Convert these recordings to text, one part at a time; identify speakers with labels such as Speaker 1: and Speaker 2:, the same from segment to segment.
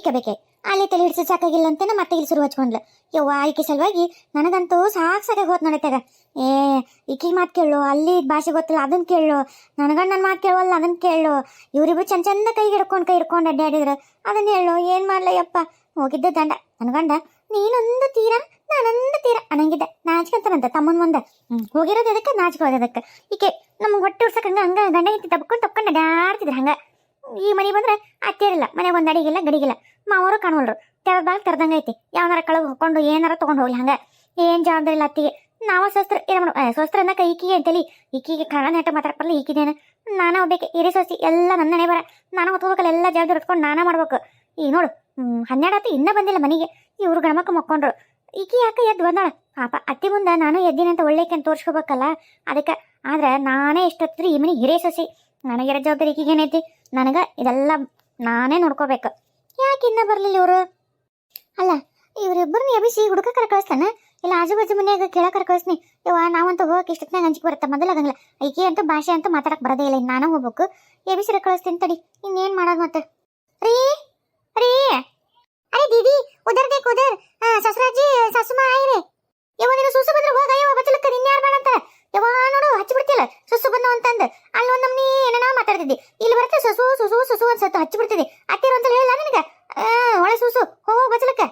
Speaker 1: ಈಕೆ ಬೇಕೆ ಅಲ್ಲಿ ತಲೆ ಹಿಡಿಸಿ ಸಾಕಾಗಿಲ್ಲ ಅಂತ ಮತ್ತೆ ಇಲ್ಲಿ ಶುರು ಹಚ್ಕೊಂಡ್ಲು. ಯವ್ವ, ಈಕೆ ಸಲುವಾಗಿ ನನಗಂತೂ ಸಾಕು ಸಾಕಾಗಿ ಹೋತ್ ನೋಡತ್ತಾಗ ಏ, ಈಕಿಗೆ ಮಾತು ಕೇಳು, ಅಲ್ಲಿ ಭಾಷೆ ಗೊತ್ತಿಲ್ಲ ಅದನ್ನ ಕೇಳು. ನನಗಣ್ಣ ನನ್ನ ಮಾತು ಕೇಳುವಲ್ಲ ಅದನ್ನ ಕೇಳು. ಇವರಿಬ್ರು ಚಂದ ಚಂದ ಕೈ ಹಿಡ್ಕೊಂಡು ಕೈ ಹಿಡ್ಕೊಂಡು ಅಡ್ಡಾಡಿದ್ರು ಅದನ್ನ ಹೇಳು, ಏನು ಮಾಡ್ಲ ಯಪ್ಪ? ಹೋಗಿದ್ದ ದಂಡ. ನನ್ಗಂಡ ನೀನೊಂದು ತೀರ, ನಾನೊಂದು ತೀರ, ಅನ್ನಂಗಿದ್ದೆ. ನಾಚ್ಕೊಂತಾನಂತ, ತಮ್ಮನ ಮುಂದೆ. ಹೋಗಿರೋದು ಅದಕ್ಕೆ ನಾಚ್ಕೊಳ್ಳೋದು ಅದಕ್ಕೆ ಈಕೆ ನಮ್ಗೆ ಹೊಟ್ಟೆ ಉಡ್ಸಕ್ಕೆ ಹಂಗ ಹಂಗ, ಗಂಡ ಇತ್ತು ತಬ್ಕೊಂಡು ತಪ್ಕೊಂಡು ಅಡ್ಡಾಡ್ತಿದ್ರು ಹಂಗ. ಈ ಮನೆ ಬಂದ್ರೆ ಅತ್ತೇರಿಲ್ಲ ಮನೆಗೆ ಒಂದು ಅಡಿಗಿಲ್ಲ, ಗಡಿಗಿಲ್ಲ. ಮಾವರು ಕಾಣುವಲ್ರು. ತೆರೆದಾಗ ತೆರೆದಂಗೆ ಐತಿ. ಯಾವನಾರ ಕಳಗ್ ಹೊಕ್ಕೊಂಡು ಏನಾರ ತೊಗೊಂಡು ಹೋಗ್ಲಿ ಹಂಗ. ಏನ್ ಜವಾಬ್ದಾರಿ ಇಲ್ಲ ಅತ್ತಿಗೆ. ನಾವ ಸ್ವಸ್ತ್ರ ಏನು ಮಾಡು ಸ್ವಸ್ತ್ರ ಅನ್ನಕ ಈಕಿಗೆ ಅಂತೇಳಿ, ಈಕಿಗೆ ಕಣ ನೆಟ ಮಾತಾಡ್ಪಲ್ಲ ಈಕಿದೇನ. ನಾನ ಒಬ್ಬಕ್ಕೆ ಹಿರಿ ಸೊಸಿ ಎಲ್ಲ ನೆನೆ ಬರ. ನಾನು ಹೊತ್ಕೋಬೇಕಲ್ಲ ಎಲ್ಲ ಜವಾಬ್ದಾರಿ ಹೊತ್ಕೊಂಡು ನಾನ ಮಾಡ್ಬೇಕು. ಈ ನೋಡು ಹನ್ನೆರಡು ಆತು, ಇನ್ನೂ ಬಂದಿಲ್ಲ ಮನೆಗೆ. ಇವ್ರು ಗಣಮಕ್ಕ ಮಕ್ಕೊಂಡ್ರು. ಈಕಿ ಯಾಕ ಎದ್ದು ಬಂದಾಳ? ಪಾಪ, ಅತ್ತಿ ಮುಂದೆ ನಾನು ಎದ್ದಿನ ಅಂತ ಒಳ್ಳೆಕೆ ಅಂತ ತೋರ್ಸ್ಕೋಬೇಕಲ್ಲ. ಅದಕ್ಕೆ, ಆದ್ರೆ ನಾನೇ ಎಷ್ಟೊತ್ತಿದ್ರು ಈ ಮನೆ ಹಿರೇ ಸೊಸಿ. ನನಗಿರೋ ಜವಾಬ್ದಾರಿ ಈಗೇನೈತಿ ನನಗೆ ಇದೆಲ್ಲ ನಾನೇ ನೋಡ್ಕೋಬೇಕು. ಯಾಕೆ ಇನ್ನೂ ಬರಲಿಲ್ಲ ಇವರು? ಅಲ್ಲ ಇವರಿಬ್ಬರನ್ನ ಎಬ್ಬಿಸಿ ಹುಡುಕ ಕರ್ಕಳಿಸ್ತಾನೆ ಇಲ್ಲ ಆಜು ಬಾಜು ಮನ್ಯಾಗ ಕೇಳಕರ ಕಳಿಸ್ನಿ? ಇವ ನಾವಂತೂ ಹೋಗಕ್ಕೆ ಇಷ್ಟೊತ್ತಿನಾಗ ಹಂಚಿಕೆ ಬರುತ್ತೆ. ಮೊದಲಾಗಂಗಿಲ್ಲ ಐಕೆ ಅಂತೂ ಭಾಷೆ ಅಂತೂ ಮಾತಾಡಕ್ಕೆ ಬರೋದೇ ಇಲ್ಲ. ನಾನು ಹೋಗ್ಬೇಕು. ಎಬ್ಬಿಸಿ ಕಳಿಸ್ತೀನಿ ತಡಿ. ಇನ್ನೇನು ಮಾಡೋದು ಮತ್ತೆ? ರೀ ರೀ. ಅರೆ ದೀದಿ ಉದರ್. ದೇಕ್ ಉದರ್ ಸಸರಾಜಿ ಸಸುಮ ಆಯ್ರೆ ಯವ್ವ ನೀನು ಸುಸು ಬಂದ್ರೆ ಹೋಗ ಯವ್ವ ಬಚ್ಚಲಕ್ಕ ನಿನ್ಯಾರು ಬೇಡ ಅಂತ ಯವ್ವ ನೋಡು ಹಚ್ಚಿ ಬಿಡ್ತಿಲ್ಲ ಸುಸು ಬಂದ ಅಂತಂದು ಅಲ್ಲಿ ಒಂದ್ ನಮ್ನಿ ಏನೋ ಮಾತಾಡ್ತಿದ್ದಿ ಇಲ್ಲಿ ಬರುತ್ತೆ ಸುಸು ಸುಸು ಸುಸು ಅಂತ ಸತ್ತು ಹಚ್ಚಿ ಬಿಡ್ತಿದ್ದಿ ಅತ್ತಿರ ಒಂದ್ಸಲ ಹೇಳ ನಿನಗ ಆ, ಒಳ್ಳೆ ಸುಸು ಹೋಗೋ ಬಚ್ಚಲಕ್ಕ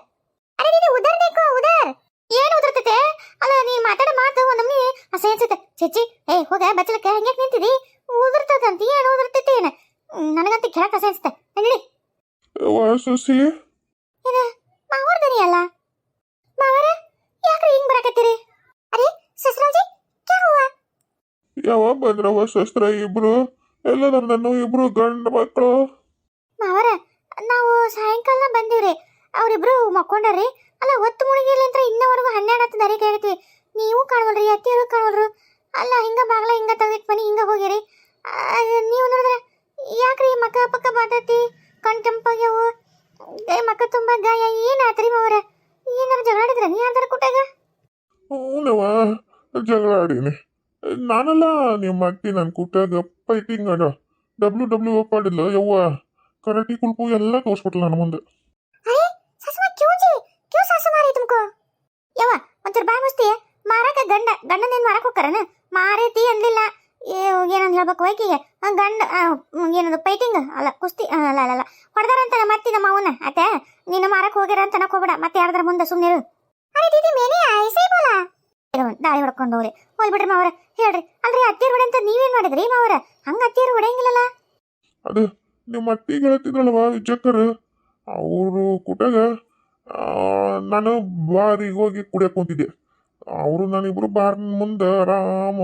Speaker 1: ಅರೆ ದೀದಿ ಉದರ್ ದೇಕು ಉದರ್ ಏನು ಉದರ್ತೈತೆ ಅಲ್ಲ ನೀ ಮಾತಾಡೋ ಮಾತು ಒಂದ್ ನಮ್ನಿ ಅಸಹ್ಯ ಅನ್ಸುತ್ತೆ ಚಿಚ್ಚಿ ಏ ಹೋಗ ಬಚ್ಚಲಕ್ಕ ಹಂಗೆ ನಿಂತಿದಿ ಉದುರ್ತದಂತ ಏನು ಉದುರ್ತೈತೆ ಏನು ನನಗಂತ ಕೇಳಕ್ ಅಸಹ್ಯ ಅನ್ಸುತ್ತೆ ನಡಿ
Speaker 2: ಸೊಸಿ
Speaker 1: ಇದು ಮಾವರ ದನಿ ಅಲ್ಲ. ಮಾವರ ಯಾಕ್ರಿ ಹಿಂಗ್ ಬರಕತ್ತೀರಿ? ಅರೆ ಸಸ್ರಾಜಿ ಕ್ಯಾ ಹುವಾ?
Speaker 2: ಯಾವ ಬಂದ್ರವ ಶಸ್ತ್ರ ಇಬ್ರು? ಎಲ್ಲದರ ನನ್ನ ಇಬ್ರು ಗಂಡ ಮಕ್ಕಳು
Speaker 1: ಮಾವರ ನಾವು ಸಾಯಂಕಾಲ ಬಂದಿವ್ರಿ. ಅವ್ರಿಬ್ರು ಮಕ್ಕೊಂಡ್ರಿ ಅಲ್ಲ ಹೊತ್ತು ಮುಳುಗಿರ್ಲಿ ಅಂತ ಇನ್ನವರೆಗೂ ಹನ್ನೆರಡು ಹತ್ತು ದಾರಿ ಕೇಳ್ತಿ ನೀವು ಕಾಣವಲ್ರಿ ಅತ್ತಿಯರು ಕಾಣವಲ್ರು ಅಲ್ಲ ಹಿಂಗ ಬಾಗ್ಲ ಹಿಂಗ ತೆಗೆದಿಟ್ಟು ಮನಿ ಹಿಂಗ ಹೋಗಿರಿ ಆ, ನೀವು ನೋಡಿದ್ರೆ ಯಾಕ್ರಿ ಮಕ್ಕ ಪಕ್ಕ ಬಾತತಿ ಕಣ್ ಕೆಂಪಾಗ್ಯಾವು ಏ ಮಕ್ಕ ತುಂಬಾ ಗಾಯ ಏನಾತ್ರಿ ಮಾವರ ಏನಾರ ಜಗಳಾಡಿದ್ರ ನೀ ಯಾವ್ದಾರ ಕುಟ್ಟಾಗ
Speaker 2: ಹ್ಞೂನವ್ವ ಜಗಳ ಆಡೀನಿ. ನಾನಲ್ಲ ನಿಮ್ಮ ಅಕ್ಕಿ ನನ್ನ ಕೂತಾಗ ಫೈಟಿಂಗ್ ಆಡ ಡಬ್ಲ್ಯೂ ಡಬ್ಲ್ಯೂ ಅಪ್ ಆಡಿಲ್ಲ ಯವ್ವ. ಕರಾಟಿ ಕುಳ್ಪು ಎಲ್ಲ ತೋರಿಸ್ಬಿಟ್ಲ ನನ್ನ ಮುಂದೆ.
Speaker 1: ಅರೆ ಸಸುವ ಕ್ಯೂ ಜಿ ಕ್ಯೂ ಸಾಸು ಮಾರಿ ತುಮಕು. ಯವ್ವ, ಒಂಚೂರು ಬಾಯ್ ಮುಸ್ತಿ ಮಾರಕ ಗಂಡ ಗಂಡನೇನು ಮಾರಕ್ ಹೋಗ್ಕರನ? ಮಾರೇತಿ ಅನ್ಲಿಲ್ಲ. ಏನಂತ ಹೇಳ್ಬೇಕು ವೈಕಿಗೆ ಗಂಡ ಏನದು ಪೈಟಿಂಗ್ ಅಲ್ಲ, ಕುಸ್ತಿ ಅಲ್ಲ ಅಲ್ಲ ಅಲ್ಲ. ಹೊಡೆದಾರಂತ ಮತ್ತೀಗ ಮಾವನ ಅತ್ತೆ, ನೀನು ಮಾರಕ್ಕೆ ಹೋಗ್ಯಾರ ಅಂತ ಹೋಗ್ಬೇಡ. ಮತ್ತೆ ಯಾರ್ದಾರ ಮುಂದೆ ಸುಮ್ಮನೆ ಅರೆ ದೀದಿ ಮೇನೆ ಬೋಲಾ? ಬೋಲ ದಾಳಿ ಹೊಡ್ಕೊಂಡು ಹೋಗ್ರಿ ಹೋಗ್ಬಿಡ್ರಿ ಮಾವರ. ಹೇಳ್ರಿ. ಅಲ್ರಿ ಅತ್ತಿಯರ್ ಹೊಡೆ ಅಂತ ನೀವೇನ್ ಮಾಡಿದ್ರಿ ಮಾವರ? ಹಂಗ ಅತ್ತಿಯರ್ ಹೊಡೆಯಂಗಿಲ್ಲಲ್ಲ?
Speaker 2: ಅದು ನಿಮ್ಮ ಅತ್ತಿ ಗೆಳತಿದ್ರಲ್ವ ವಿಜಯಕರ್ ಅವರು ಕುಟಗ ನಾನು ಬಾರಿಗೆ ಹೋಗಿ ಕುಡಿಯಕ್ಕೆ ಕುಂತಿದ್ದೆ. ಅವರು ನಾನಿಬ್ರು ಬಾರ್ ಮುಂದೆ ಆರಾಮ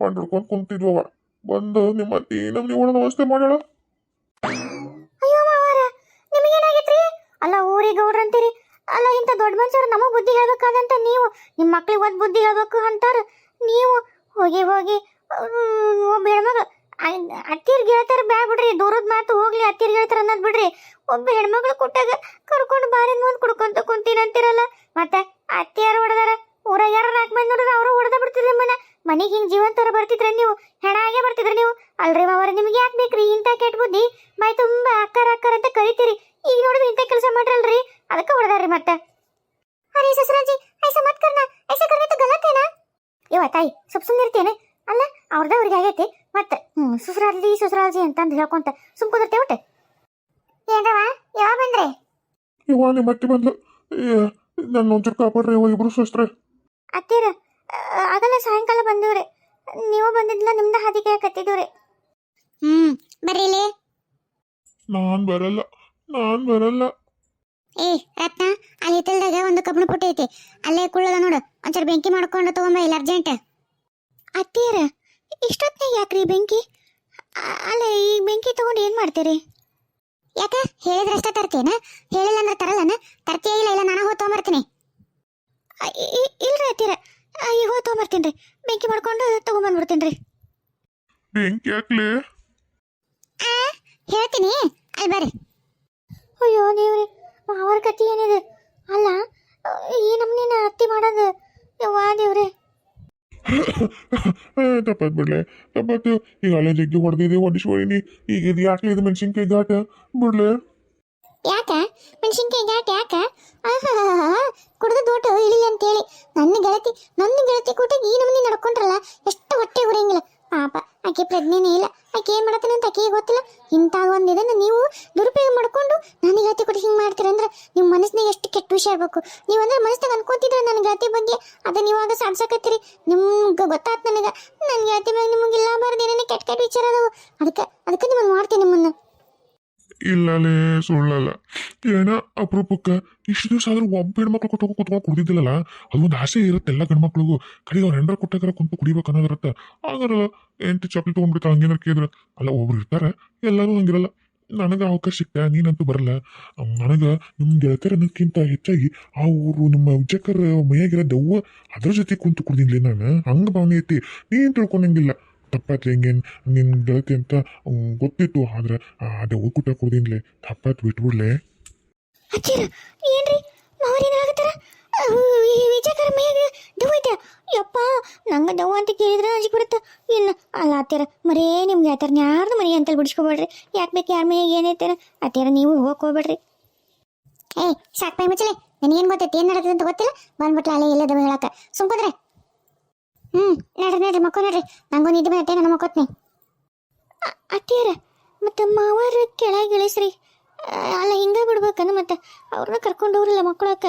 Speaker 2: ಕುಂತಿದ್ವು ಕುಂತಿದ್ವವ. ಬಂದು ನಿಮ್ಮ ಅತ್ತಿ ನಮ್ಮ ನೀವು ವ್ಯವಸ್ಥೆ ಮಾಡ್ಯಾಳ.
Speaker 1: ಅಯ್ಯೋ ಮಾವಾರ ನಿಮಗೇನಾಗೈತ್ರಿ? ಅಲ್ಲ ಊರಿಗೆ ಗೌಡ್ರ ಅಂತೀರಿ? ಅಲ್ಲ, ಇಂಥ ದೊಡ್ಡ ಮನುಷ್ಯರು ನಮಗ್ ಬುದ್ಧಿ ಹೇಳ್ಬೇಕಾದಂತ ನೀವು ನಿಮ್ಮ ಮಕ್ಳಿಗೆ ಒಂದು ಬುದ್ಧಿ ಹೇಳ್ಬೇಕು ಅಂತಾರ. ನೀವು ಹೋಗಿ ಹೋಗಿ ಒಬ್ಬ ಹೆಣ್ಮಗ ಅತ್ತಿರ್ ಗೆಳತಾರ ಬ್ಯಾಡ ಬಿಡ್ರಿ, ದೂರದ ಮಾತು ಹೋಗ್ಲಿ ಅತ್ತಿರ್ ಗೆಳತಾರ ಅನ್ನೋದ್ ಬಿಡ್ರಿ. ಒಬ್ಬ ಹೆಣ್ಮಗಳು ಕೊಟ್ಟಾಗ ಕರ್ಕೊಂಡು ಬಾರಿ ಮುಂದ್ ಕುಡ್ಕೊಂತ ಕುಂತೀನಿ ಅಂತಿರಲ್ಲ. ಮತ್ತೆ ಅತ್ತಿಯಾರು ಹೊಡೆದಾರ, ಊರ ಯಾರು ನಾಲ್ಕು ಮಂದಿ ನೋಡಿದ್ರೆ ಅವರು ಹೊಡೆದ ಬಿಡ್ತಿದ್ರು ಮನ. ಮನೆಗೆ ಹಿಂಗ್ ಜೀವಂತರ ಬರ್ತಿದ್ರೆ ನೀವು, ಹೆಣ ಆಗೇ ಬರ್ತಿದ್ರೆ ನೀವು. ಅಲ್ರಿ ಮಾವರ, ನಿಮ್ಗೆ ಯಾಕೆ ಬೇಕ್ರಿ ಇಂಥ ಕೆಟ್ಟ ಬುದ್ಧಿ? ಮೈ ತುಂಬಾ ಅಕ್ಕರ ಅಕ್ಕರ ಅಂತ ಕರಿತೀರಿ. ಈಗ ನೋಡಿದ್ರೆ ಇಂಥ ಕೆಲಸ ಮಾಡ್ರಲ್ರಿ? ಅದಕ್ಕೆ ಹೊಡೆದಾರ್ರಿ ಮತ್ತೆ. ಅರೆ ಸಸರಾಜಿ ಐಸ ಮತ್ ಕರ್ನ. ಐಸ ಕರ್ನ ತ ಗಲತೇನ ಯವ್ವ ತಾಯಿ ಸ್ವಲ್ಪ ಸುಮ್ಮನಿರ್ತೇನೆ ಅಲ್ಲ ಅವ್ರದ್ದ ಅವ್ರಿಗೆ ಆಗೈತಿ. ಮತ್ತೆ ಹ್ಮ್ ಸುಸರಾಜಿ ಸುಸರಾಜಿ ಅಂತಂದು ಹೇಳ್ಕೊಂತ ಸುಮ್ ಕುದುರ್ತೇ ಒಟ್ಟೆ? ಏನವ ಯಾವ ಬಂದ್ರೆ?
Speaker 2: ಇವ ನಿಮ್ಮ ಅತ್ತೆ ಬಂದ್ಲು. ನನ್ನ ಒಂಚೂರು ಕಾಪಾಡ್ರಿ ಇವ ಇಬ್ರು ಸುಸ್ತ್ರೆ.
Speaker 1: ಅತ್ತೀರ ಆಗಲ್ಲ ಸಾಯಂಕಾಲ ಬಂದಿವ್ರಿ. ನೀವು ಬಂದಿದ್ಲ ನಿಮ್ದ ಹಾದಿಗೆ ಕತ್ತಿದ್ದೀವ್ರಿ. ಹ್ಮ್ ಬರ್ರಿ
Speaker 2: ನಾನ್ ಬರಲ್ಲ. ನಾನ್ ಬರಲ್ಲ.
Speaker 1: ಏ ರತ್ನ ಅಲ್ಲಿ ಹಿತ್ತಲ್ದಾಗ ಒಂದು ಕಬ್ಬಣ ಪುಟ್ಟಿ ಐತಿ. ಅಲ್ಲೇ ಕುಳ್ಳದ ನೋಡು. ಒಂಚೂರು ಬೆಂಕಿ ಮಾಡ್ಕೊಂಡು ತಗೊಂಬ ಇಲ್ಲ ಅರ್ಜೆಂಟ್ ಅತ್ತೀರ ಇಷ್ಟೊತ್ತಿನಾಗ ಯಾಕ್ರಿ ಬೆಂಕಿ? ಅಲ್ಲೇ ಅಲ್ಲ ಈ ಬೆಂಕಿ ತಗೊಂಡು ಏನ್ ಮಾಡ್ತೀರಿ? ಯಾಕ? ಹೇಳಿದ್ರಷ್ಟ ತರ್ತೇನ ಹೇಳಿಲ್ಲ ಅಂದ್ರೆ ತರಲ್ಲನ? ತರ್ತೀಯ ಇಲ್ಲ ಇಲ್ಲ ನಾನು ಹೋಗಿ ತಗೊಂಬರ್ತೀನಿ. ಇಲ್ರಿ ಅತ್ತೀರ. ಅ, ಈಗ ಹೋಗಿ ತಗೊಂಬರ್ತೀನಿ ರೀ. ಬೆಂಕಿ ಮಾಡ್ಕೊಂಡು ತಗೊಂಬಂದ್ಬಿಡ್ತೀನಿ ರೀ.
Speaker 2: ಬೆಂಕಿ ಹಾಕ್ಲಿ
Speaker 1: ಹೇಳ್ತೀನಿ. ಅಲ್ಲಿ ಬರ್ರಿ. ದೇವ್ರಿ ಅವ್ರ ಕತಿ ಏನಿದೆ? ಅಲ್ಲ ಈ ನಮ್ನಿನ ಅತ್ತಿ ಮಾಡೋದು ಯವ್ವಾ ದೇವ್ರೆ?
Speaker 2: ತಪ್ಪತ್ ಬಿಡ್ಲೆ ತಪ್ಪತ್ತು. ಈಗ ಅಲ್ಲೇ ಜಗ್ಗಿ ಹೊಡೆದಿದೆ ಹೊಡಿಸ್ಕೊಳಿನಿ ಈಗ ಇದು ಯಾಕೆ ಇದು ಮೆಣಸಿನ್ಕಾಯಿ ಘಾಟ? ಬಿಡ್ಲೆ.
Speaker 1: ಯಾಕ? ಮೆಣಸಿನ್ಕಾಯಿ ಘಾಟ ಯಾಕ? ಕುಡ್ದು ಇಳಿಲಿ ಅಂತ ಅಂತೇಳಿ. ನನ್ನ ಗೆಳತಿ ನನ್ನ ಗೆಳತಿ ಕೂಟ ಈ ನಮ್ಮನಿ ನಡ್ಕೊಂಡ್ರಲ್ಲ ಎಷ್ಟು ಹೊಟ್ಟೆ ಉರಿಯಂಗಿಲ್ಲ. ಪಾಪ. ಆಕೆ ಪ್ರಜ್ಞೆನೇ ಇಲ್ಲ. ಆಕೆ ಏನ್ ಮಾಡತ್ತಾನೆ ಅಂತ ಆಕೆಗೆ ಗೊತ್ತಿಲ್ಲ. ಇಂಥ ಒಂದು ಇದನ್ನ ನೀವು ದುರುಪಯೋಗ ಮಾಡ್ಕೊಂಡು ನನ್ನ ಗೆಳತಿ ಕೊಟ್ಟು ಹಿಂಗೆ ಮಾಡ್ತೀರಂದ್ರೆ ನಿಮ್ಮ ಮನಸ್ಸಿನಾಗ ಎಷ್ಟು ಕೆಟ್ಟ ವಿಷಯ ಇರ್ಬೇಕು ನೀವು ಅಂದ್ರೆ ಮನಸ್ಸಿನಾಗ ಅನ್ಕೊಂತಿದ್ರೆ ನನ್ನ ಗೆಳತಿ ಬಗ್ಗೆ ಅದನ್ನ ಇವಾಗ ಸಾಧಿಸಕತ್ತೀರಿ. ನಿಮ್ಗೆ ಗೊತ್ತಾತ್ ನನಗೆ. ನನ್ನ ಗೆಳತಿ ಬಗ್ಗೆ ನಿಮಗೆ ಇಲ್ಲ ಬಾರ್ದು ಏನೇನು ಕೆಟ್ಟ ಕೆಟ್ಟ ವಿಚಾರ ಅದಾವು. ಅದಕ್ಕೆ ಅದಕ್ಕೆ ನಿಮ್ಮನ್ನು ಮಾಡ್ತೀನಿ ನಿಮ್ಮನ್ನ.
Speaker 2: ಇಲ್ಲಲೇ ಸುಳ್ಳಲ್ಲ. ಏನ ಅಪರೂಪಕ್ಕೆ? ಇಷ್ಟು ದಿವಸ ಆದ್ರೂ ಒಬ್ಬ ಹೆಣ್ಮಕ್ಳು ಕೊಟ್ಟು ಕುತ್ಕೊಂಡು ಕುಡಿದಿಲ್ಲಲ್ಲ ಅದೊಂದು ಆಸೆ ಇರುತ್ತೆ ಎಲ್ಲ ಗಂಡ್ಮಕ್ಳಿಗೂ. ಕಡೆಗೆ ಅವ್ರ ಹೆಂಡ್ರ ಕೊಟ್ಟಾಗ ಕುಂತು ಕುಡಿಬೇಕು ಅನ್ನೋದಿರುತ್ತೆ. ಆಗಲ್ಲ ಎಂಟು ಚಾಕ್ಲೇಟ್ ತೊಗೊಂಡ್ಬಿಡ್ತಾ ಹಂಗೇನಾರು ಕೇಳಿದ್ರೆ. ಅಲ್ಲ, ಒಬ್ರು ಇರ್ತಾರೆ, ಎಲ್ಲರೂ ಹಂಗಿರಲ್ಲ. ನನಗೆ ಅವಕಾಶ ಸಿಕ್ತ ನೀನಂತೂ ಬರಲ್ಲ. ನನಗೆ ನಿಮ್ಮ ಗೆಳತಿಯರ ಅನ್ನೋದಕ್ಕಿಂತ ಹೆಚ್ಚಾಗಿ ಆ ಊರು, ನಿಮ್ಮ ವಿಜಯಕರ ಮೈಯಾಗಿರೋ ದೆವ್ವ ಅದ್ರ ಜೊತೆ ಕುಂತು ಕುಡ್ದಿನ್ಲಿ ನಾನು. ಹಂಗೆ ಭಾವನೆ ಐತಿ. ನೀನು ತಿಳ್ಕೊಂಡಂಗಿಲ್ಲ. ತಪ್ಪಾಯ್ತು ಹೆಂಗೇನು ನಿನ್ನ ಗೆಳತಿ ಅಂತ ಗೊತ್ತಿತ್ತು, ಆದ್ರೆ ಅದೇ ದೆವ್ವ ಕೊಡ್ದಿನ್ಲೆ ತಪ್ಪಾತ್ ಬಿಟ್ಬಿಡ್ಲೆ.
Speaker 1: ಅಚ್ಚಿರ, ಏನ್ರಿ? ಮಾವರೇನಾಗತ್ತಾರ ವಿಜಯಕರ ಮೈಯಾಗ ದೆವ್ವ ಐತೆ. ಯಪ್ಪ, ನಂಗೆ ದವ ಅಂತ ಕೇಳಿದ್ರೆ ಅಂಜಿಕ್ ಬರುತ್ತೆ ಇಲ್ಲ ಅಲ್ಲ ಅತ್ತೀರ ಮರೇ ನಿಮ್ಗೆ ಆತರ ಯಾರ್ದು ಮನೆ ಅಂತಲ್ಲಿ ಬಿಡಿಸ್ಕೊಬೇಡ್ರಿ. ಯಾಕೆ ಬೇಕು ಯಾರ ಅತ್ತೀರ ನೀವು ಹೋಗಕ್ಕೆ ಹೋಗ್ಬೇಡ್ರಿ. ಏ, ಸಾಕ್ ಪೈ ಮುಚ್ಚಲೆ. ನನಗೇನು ಗೊತ್ತೈತಿ, ಏನು ನಡೆದಂತ ಗೊತ್ತಿಲ್ಲ? ಬಂದ್ಬಿಟ್ಲ ಅಲ್ಲೇ ಎಲ್ಲದ ಹೇಳಕ್ಕೆ. ಸುಮ್ಕುದ್ರೆ. ಹ್ಞೂ ನಡ್ರಿ ನಡ್ರಿ, ಮಕ್ಕೋ ನಡ್ರಿ. ನಂಗೂ ನಿದ್ದೆ ಬರುತ್ತೆ ನಾನು ಮಕ್ಕೋತ್ನಿ. ಅತ್ತೀರ ಮತ್ತು ಮಾವಾರ ಕೆಳಗೆ ಇಳಿಸ್ರಿ ಅಲ್ಲ, ಹಿಂಗ ಬಿಡ್ಬೇಕನ್ನ ಮತ್ತೆ? ಅವ್ರನ್ನ ಕರ್ಕೊಂಡು ಹೋಗ್ರಲ್ಲ ಮಕ್ಕಳಕ್ಕ?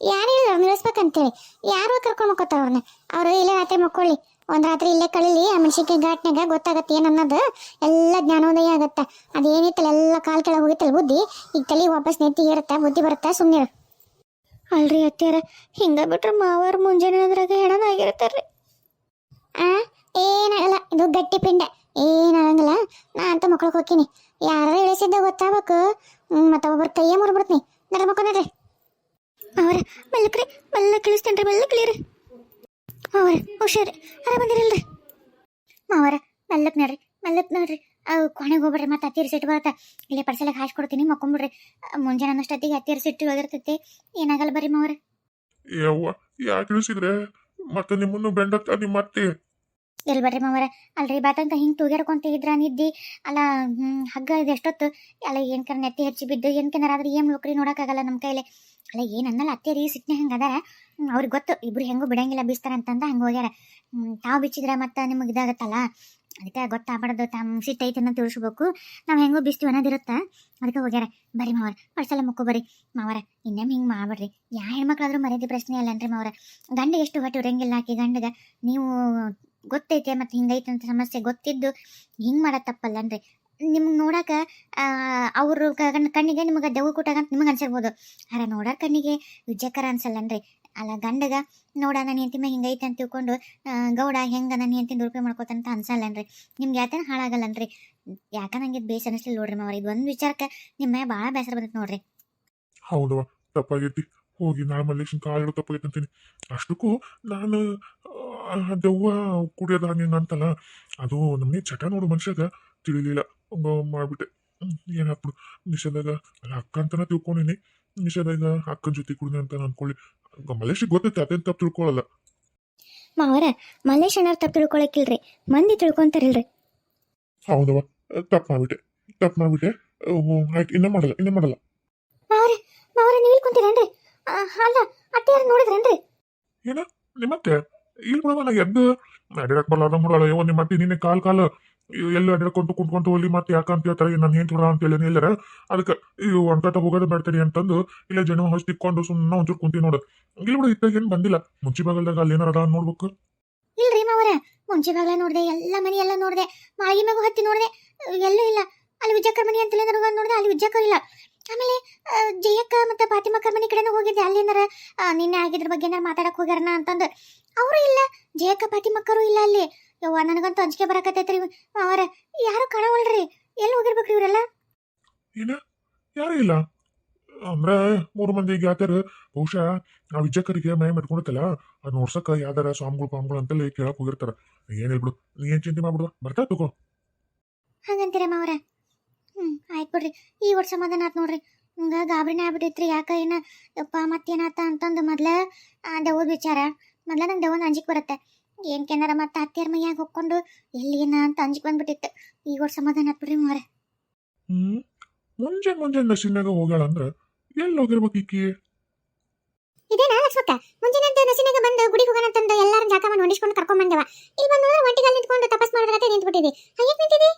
Speaker 1: ಯಾರು ಇಲ್ಲ ಅವ್ರನ್ನ ಇಳಿಸ್ಬೇಕಂತೇಳಿ. ಯಾರು ಕರ್ಕೊಂಡು ಮಕ್ಕೋತಾರ ಅವ್ರನ್ನ ಅವ್ರು ಇಲ್ಲೇ ರಾತ್ರಿ ಮಕ್ಕೊಳ್ಳಿ. ಒಂದ್ ರಾತ್ರಿ ಇಲ್ಲೇ ಕಳೀಲಿ, ಆ ಮೆಣಸಿನ್ಕಾಯಿ ಘಾಟ್ನಾಗ ಗೊತ್ತಾಗತ್ತೆ ಏನನ್ನೋದು. ಎಲ್ಲ ಜ್ಞಾನೋದಯ ಆಗತ್ತ. ಅದೇನಿತ್ತಲ್ಲ, ಎಲ್ಲ ಕಾಲ್ ಕೆಳಗೆ ಹೋಗಿತ್ತಲ್ಲ ಬುದ್ಧಿ? ಈಗ ತಲೆ ವಾಪಸ್ ನೆತ್ತಿಗೆ ಇರುತ್ತೆ ಬುದ್ಧಿ ಬರುತ್ತೆ ಸುಮ್ಮನೆ ಅಲ್ರಿ ಅತ್ಯಾರ ಹಿಂಗ ಬಿಟ್ರೆ ಮಾವಾರ ಮುಂಜಾನೆ ಅದ್ರಾಗ ಹೆಣನಾಗಿರ್ತಾರ್ರಿ ಆ ಏನಾಗಲ್ಲ ಇದು ಗಟ್ಟಿ ಪಿಂಡ ಏನಾಗಂಗಿಲ್ಲ. ನಾ ಅಂತ ಮಕ್ಳಿಗೆ ಹೋಗ್ತೀನಿ. ಯಾರು ಇಳಿಸಿದ್ದ ಗೊತ್ತಾಗಬೇಕು. ಮತ್ತೆ ಒಬ್ಬರ ಕೈಯೇ ಮುರ್ಬಿಡ್ತೀನಿ. ನಡ್ರಿ ಮಕ್ಕ ನಡ್ರಿ. ಅವ್ರ ಮೆಲ್ಲಕ್ರಿ ಮೆಲ್ಲ ಕಿಳಿಸ್ತೇನ್ರಿ ಮೆಲ್ಲ ಕಿಳಿರಿ. ಅವ್ರ ಹುಷಾರಿ ಆರಾಮದಿರಲ್ರಿ ಮಾವರ ಮೆಲ್ಲಕ್ ನಡ್ರಿ ಮೆಲ್ಲಕ್ ನೋಡ್ರಿ. ಕೊನೆಗೆ ಹೋಗ್ಬಿಡ್ರಿ ಮತ್ತೆ ಹತ್ತಿರ ಸಿಟ್ಟು ಬರುತ್ತೆ ಇಲ್ಲೇ ಪರ್ಸಲಿಗೆ ಹಾಕಿ ಕೊಡ್ತೀನಿ ಮಕ್ಕೊಂಬಿಡ್ರಿ. ಮುಂಜಾನೆ ಅನ್ನೋಷ್ಟೊತ್ತಿಗೆ ಹತ್ತಿರ ಸಿಟ್ಟು ಹೋಗಿರ್ತೈತಿ ಏನಾಗಲ್ಲ ಬರ್ರಿ ಮಾವರ.
Speaker 2: ಯವ್ವ ಯಾಕೆ ಇಳಿಸಿದ್ರೆ ಮತ್ತೆ ನಿಮ್ಮನ್ನು ಬೆಂಡತ್ತ ನಿಮ್ಮ ಅತ್ತೆ.
Speaker 1: ಎಲ್ಲಿ ಬರ್ರಿ ಮಾವರ ಅಲ್ರಿ ಬಾತಂತ ಹಿಂಗೆ ತೂಗ್ಯಾಡ್ಕೊಂತ ಇದ್ರ ನಿದ್ದಿ. ಅಲ್ಲ ಹಗ್ಗ ಇದೆ ಎಷ್ಟೊತ್ತು ಅಲ್ಲ ಏನ್ಕರ ನೆತ್ತಿ ಹಚ್ಚಿ ಬಿದ್ದು ಏನ್ಕನಾರ ಆದ್ರೆ ಏನ್ ನೌಕರಿ ನೋಡಕ್ಕಾಗಲ್ಲ ನಮ್ಮ ಕೈಲಿ. ಅಲ್ಲ, ಏನ್ ಅನ್ನಲ್ಲ ರೀ, ಸಿಟ್ನೆ ಹಂಗ ಅದಾರ? ಅವ್ರಿಗೆ ಗೊತ್ತು, ಇಬ್ರು ಹೆಂಗೂ ಬಿಡಂಗಿಲ್ಲ ಬೀಸ್ತಾರ ಅಂತಂದ ಹಂಗೆ ಹೋಗ್ಯಾರ. ತಾವು ಬಿಚ್ಚಿದ್ರೆ ಮತ್ತೆ ನಿಮಗೆ ಇದಾಗತ್ತಲ್ಲ? ಅದಕ್ಕೆ ಗೊತ್ತಾಗ್ಬಾರ್ದು ತಮ್ಮ ಐತೆ ಅಂತ ತಿಳಿಸ್ಬೇಕು. ನಾವು ಹೆಂಗೋ ಬಿಸ್ತೀವಿ ಅನ್ನೋದಿರುತ್ತ ಅದಕ್ಕೆ ಹೋಗ್ಯಾರ. ಬರ್ರಿ ಮಾವರ ಪಡ್ಸಲ ಮುಕ್ಕು ಬರ್ರಿ. ಮಾವರ, ಇನ್ನೇಮ್ ಹಿಂಗೆ ಮಾಡ್ಬೇಡ್ರಿ. ಯಾ ಹೆಣ್ಮಕ್ಳಾದ್ರೂ ಮರ್ಯಾದೆ ಪ್ರಶ್ನೆ ಅಲ್ಲನ್ರಿ ಮಾವರ. ಗಂಡ ಎಷ್ಟು ಹೊಟ್ಟೆ ಉರಂಗಿಲ್ಲ ಹಾಕಿ ಗಂಡಗ. ನೀವು ಗೊತ್ತೈತೆ ಮತ್ತೆ ಹಿಂಗೈತೆ ಅಂತ ಸಮಸ್ಯೆ ಗೊತ್ತಿದ್ದು ಹಿಂಗೆ ತಪ್ಪಲ್ಲ ತಪ್ಪಲ್ಲನ್ರಿ ನಿಮ್ಗೆ ನೋಡಾಕ ಅವರು ಕಣ್, ಕಣ್ಣಿಗೆ ನಿಮಗೆ ದೆವ್ವ ಕೊಟ್ಟಾಗ ಅಂತ ನಿಮಗೆ ಅನ್ಸಿರ್ಬೋದು. ಅರ ನೋಡ ಕಣ್ಣಿಗೆ ವಿಜಯಕರ ಅನ್ಸಲ್ಲನ್ರಿ. ಅಲ್ಲ ಗಂಡಗ, ನೋಡ ನನ್ನ ಹೆಂಡತಿ ಹಿಂಗೈತೆ ಅಂತ ತಿಳ್ಕೊಂಡು ಗೌಡ ಹೆಂಗೆ ನನ್ನ ಹೆಂಡತಿ ದುರುಪಯೋಗ ಮಾಡ್ಕೋತಂತ ಅನ್ಸಲ್ಲನ್ರಿ. ನಿಮ್ಗೆ ಯಾತನ ಹಾಳಾಗಲ್ಲನ್ರಿ. ಯಾಕ ನಂಗೆ ಬೇಸ ಅನಿಸ್ಲಿಲ್ಲ ನೋಡ್ರಿ ಮಾವ್ರ. ಇದು ಒಂದು ವಿಚಾರಕ್ಕೆ ನಿಮ್ಮ ಭಾಳ ಬೇಸರ ಬಂದೈತೆ ನೋಡ್ರಿ.
Speaker 2: ಹೌದವ ತಪ್ಪಾಗೈತಿ. ಹೋಗಿ ನಾಳೆ ಮಲ್ಲೇಶನ್ ಕಾಲಿಡೋ ತಪ್ಪಾಗೈತೆ ಅಂತೀನಿ. ಅಷ್ಟಕ್ಕೂ ನಾನು ದೆವ್ವ ಕುಡಿಯೋದ ಹಂಗೆ ಅಂತಲ್ಲ, ಅದು ನಮಗೆ ಚಟ ನೋಡು ಮನುಷ್ಯಾಗ ತಿಳಿಲಿಲ್ಲ. ಮಾಡ್ಬಿಟ್ಟೆ. ಏನ್ ಹಾಕ್ಬಿಡು. ನಿಷೇಧಾಗ ಅಲ್ಲ ಅಕ್ಕ ಅಂತನ ತಿಳ್ಕೊಂಡಿನಿ. ನಿಷೇಧಾಗ ಅಕ್ಕನ ಜೊತೆ ಕುಡಿದೆ ಅಂತ ಅನ್ಕೊಳ್ಳಿ. ಮಲೇಶಿಗೆ ಗೊತ್ತೈತೆ ಅದೇನು ತಪ್ಪು ತಿಳ್ಕೊಳ್ಳಲ್ಲ
Speaker 1: ಮಾವರ ಮಲ್ಲೇಶ್ ಅಣ್ಣಾರ್ ತಪ್ಪು ತಿಳ್ಕೊಳಕ್ಕಿಲ್ರಿ. ಮಂದಿ ತಿಳ್ಕೊಂತಾರಿಲ್ರಿ.
Speaker 2: ಹೌದವ ತಪ್ಪು ಮಾಡ್ಬಿಟ್ಟೆ ತಪ್ಪು ಮಾಡ್ಬಿಟ್ಟೆ. ಆಯ್ತು ಇನ್ನೂ ಮಾಡಲ್ಲ ಇನ್ನೂ ಮಾಡಲ್ಲ.
Speaker 1: ಮಾವರ ಮಾವರ ನೀವು ಇಲ್ಕೊಂತೀರೇನ್ರಿ ಅಲ್ಲ ಅತ್ತೆ ಯಾರು ನೋಡಿದ್ರೇನ್ರಿ?
Speaker 2: ಏನ ನಿಮ್ಮತ್ತೆ? ಇಲ್ಲಿ ಬಿಡವ ನಾ ಎದ್ದು ಬರಲ್ಲ ಬರಲಾರ್ದ ಮಾಡಲ್ಲ ಯೋ ನಿಮ್ಮ ಅತ್ತೆ ನಿನ್ನೆ ಕಾಲು ಕಾಲ. ಎಲ್ಲ ಅಡ್ಯಾಡ್ಕೊಂತ ಕುಂತ್ಕೊಂತ ಹೋಗ್ಲಿ ಮತ್ತೆ ಯಾಕಂತ ಹೇಳ್ತಾರೆ ನನ್ನ ಹೆಂಗ್ ಅಂತ ಹೇಳಿ ಅದಕ್ಕೆ ಇವು ಅನ್ಕತ ಹೋಗೋದು ಬೇಡ್ತೇನೆ ಅಂತಂದು ಇಲ್ಲ ಜನ ಹೊಸ ತಿಕ್ಕೊಂಡು ಸುಮ್ಮನೆ ಒಂಚೂರು ಕುಂತಿ ನೋಡು. ಇಲ್ಲಿ ಬಿಡು, ಇತ್ತಾಗ ಏನ್ ಬಂದಿಲ್ಲ. ಮುಂಚಿ ಬಾಗಲ್ದಾಗ ಅಲ್ಲಿ ಏನಾರ ನೋಡ್ಬೇಕು.
Speaker 1: ಇಲ್ರಿ ಮಾವರ ಮುಂಚೆ ಬಾಗ್ಲ ನೋಡಿದೆ, ಎಲ್ಲ ಮನೆ ಎಲ್ಲ ನೋಡಿದೆ, ಮಾಳಿಗೆ ಮಗು ಹತ್ತಿ ನೋಡಿದೆ, ಎಲ್ಲೂ ಇಲ್ಲ. ಅಲ್ಲಿ ವಿಜಯಕ್ಕರ್ ಮನೆ ಅಂತ ನನಗೆ ನೋಡಿದೆ, ಅಲ್ಲಿ ವಿಜಯಕ್ಕ ಇಲ್ಲ. ಆಮೇಲೆ ಜಯಕ್ಕ ಮತ್ತೆ ಫಾತಿಮಕ್ಕರ್ ಮನೆ ಕಡೆನೂ ಹೋಗಿದ್ದೆ, ಅಲ್ಲಿ ಏನಾರ ನಿನ್ನೆ ಆಗಿದ್ರ ಬಗ್ಗೆ ಏನಾರ ಮಾತಾಡಕ್ ಹೋಗ್ಯಾರನ ಅಂತಂದು. ಅವರು ಇಲ್ಲ, ಜಯಕ್ಕ, ಫಾತಿಮಕ್ಕರು ಇಲ್ಲ ಅಲ್ಲಿ. ಯವ್ವ ನನಗಂತೂ ಅಂಜಿಕೆ ಬರಕತ್ತೈತ್ರಿ ಅವರ ಯಾರು ಕಾಣವಲ್ರಿ? ಎಲ್ಲಿ ಹೋಗಿರ್ಬೇಕ್ರಿ ಇವರೆಲ್ಲ?
Speaker 2: ಏನ? ಯಾರು ಇಲ್ಲ? ಅಂದ್ರೆ ಮೂರು ಮಂದಿ ಜ್ಞಾತರು ಬಹುಶಃ ಆ ವಿಜಯಕರಿಗೆ ಮೈ ಮೆಟ್ಕೊಂಡಿತ್ತಲ್ಲ? ಅದು ನೋಡ್ಸಕ್ಕ ಯಾವ್ದಾರ ಸ್ವಾಮಿಗಳು ಪಾಮ್ಗಳು ಅಂತೇಳಿ ಕೇಳಕ್ ಹೋಗಿರ್ತಾರ. ಏನಿಲ್ಲ ಬಿಡು ನೀ ಏನ್ ಚಿಂತೆ ಮಾಡ್ಬಿಡು ಬರ್ತಾ ತಗೋ.
Speaker 1: ಹಂಗಂತೀರ ಅವರ ಹ್ಮ್ ಆಯ್ತು ಬಿಡ್ರಿ. ಈ ವರ್ಷ ಸಮಾಧಾನ ಆತ್ ನೋಡ್ರಿ. ಹಂಗ ಗಾಬರಿನ ಆಗ್ಬಿಟ್ಟೈತ್ರಿ. ಯಾಕ ಏನ ಯಪ್ಪ ಮತ್ತೇನಾತ ಅಂತಂದು ಮೊದ್ಲ ದೆವ್ವದ ವಿಚಾರ. ಮೊದ್ಲ ನಂಗೆ ದೆವ್ವನ ಅಂಜಿಕ್ ಬರುತ್ತೆ. ಏನ್ ಕೆನಾರ ಮತ್ತೆ ಹತ್ತಿರ ಮೈಯಾಗ ಹೊಕ್ಕೊಂಡು ಎಲ್ಲಿ ಏನ ಅಂತ ಅಂಜಿಕ್ ಬಂದ್ಬಿಟ್ಟಿತ್ತು. ಈಗ ಸಮಾಧಾನ ಆಗ್ಬಿಡ್ರಿ ಮಾರೆ
Speaker 2: ಹ್ಮ್? ಮುಂಜಾನೆ ಮುಂಜಾನೆ ನಶಿನಾಗ ಹೋಗ್ಯಾಳ ಅಂದ್ರ ಎಲ್ಲಿ ಹೋಗಿರ್ಬೇಕು ಈಕಿ?
Speaker 1: ಇದೇನಾ ಲಕ್ಷ್ಮಕ್ಕ? ಮುಂಜಾನೆ ನಸಿನಾಗ ಬಂದು ಗುಡಿಗೆ ಹೋಗೋಣ ತಂದು ಎಲ್ಲಾರು ಜಾಕ ಮಾಡಿ ಹೊಂದಿಸ್ಕೊಂಡು ಕರ್ಕೊಂಡ್ ಬಂದವ. ಇಲ್ಲಿ ಬಂದು ಒಂಟಿಗಾಲ್ ನಿಂತ್ಕೊಂಡು ತಪಸ್ ಮಾಡಿದ್ರೆ ನಿಂತ್ಬಿಟ್ಟಿದೆ. ಹಾಗೆ ನಿಂತಿದಿ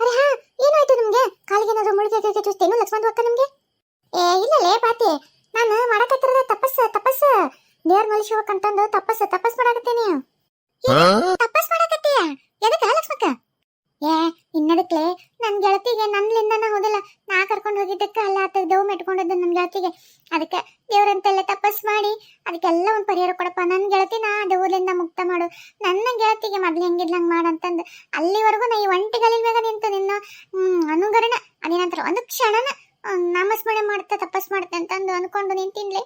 Speaker 1: ಅರೆ ಹಾ ಏನಾಯ್ತು ನಿಮ್ಗೆ ಕಾಲಿಗೆ ಏನಾದ್ರು ಮುಳುಗೈತೆ ಚುಸ್ತೇನು ಲಕ್ಷ್ಮಣ್ ಅಕ್ಕ ನಿಮ್ಗೆ ಏ ಇಲ್ಲಲೇ ಪಾತಿ ನಾನು ಮಾಡಕತ್ತಿರದ ತಪಸ್ ತಪಸ್ ದೇವ್ರ ಮಲಿಸ್ಬೇಕಂತಂದು ತಪಸ್ ತಪಸ್ ಮಾಡಕತ್ತೀನಿ ತಪಸ್ ಮಾಡಕತ್ತೀಯ ಎದಕ್ಕ ಲಕ್ಷ್ಮಕ್ಕ ಏ ಇನ್ನದಕ್ಕೆ ನನ್ ಗೆಳತಿಗೆ ನನ್ಲಿಂದನ ಹೋದಿಲ್ಲ ನಾ ಹೋಗಿದ್ದಕ್ಕೆ ಅಲ್ಲ, ಆತ ದೇವ್ ಮೆಟ್ಕೊಂಡದ್ದು ನನ್ನ ಗೆಳತಿಗೆ. ಅದಕ್ಕೆ ದೇವ್ರಂತೆಲ್ಲ ತಪಸ್ ಮಾಡಿ, ಅದಕ್ಕೆಲ್ಲ ಒಂದು ಪರಿಹಾರ ಕೊಡಪ್ಪ. ನನ್ನ ಗೆಳತಿ ನಾ ಮುಕ್ತ ಮಾಡು. ನನ್ನ ಗೆಳತಿಗೆ ಮೊದ್ಲು ಹೆಂಗಿದ್ಲಂಗೆ ಮಾಡಂತಂದು. ಅಲ್ಲಿವರೆಗೂ ನಾ ಈ ಒಂಟಿಗಲಿನ ಮೇಲೆ ನಿಂತು ನಿನ್ನ ಅನುಗರಣ, ಅದೇನಂತಾರೆ ಒಂದು ಕ್ಷಣನ ನಾಮಸ್ಮರಣೆ ಮಾಡ್ತಾ ತಪಸ್ ಮಾಡ್ತೆ ಅಂತಂದು ಅನ್ಕೊಂಡು ನಿಂತಿನ್ಲೆ.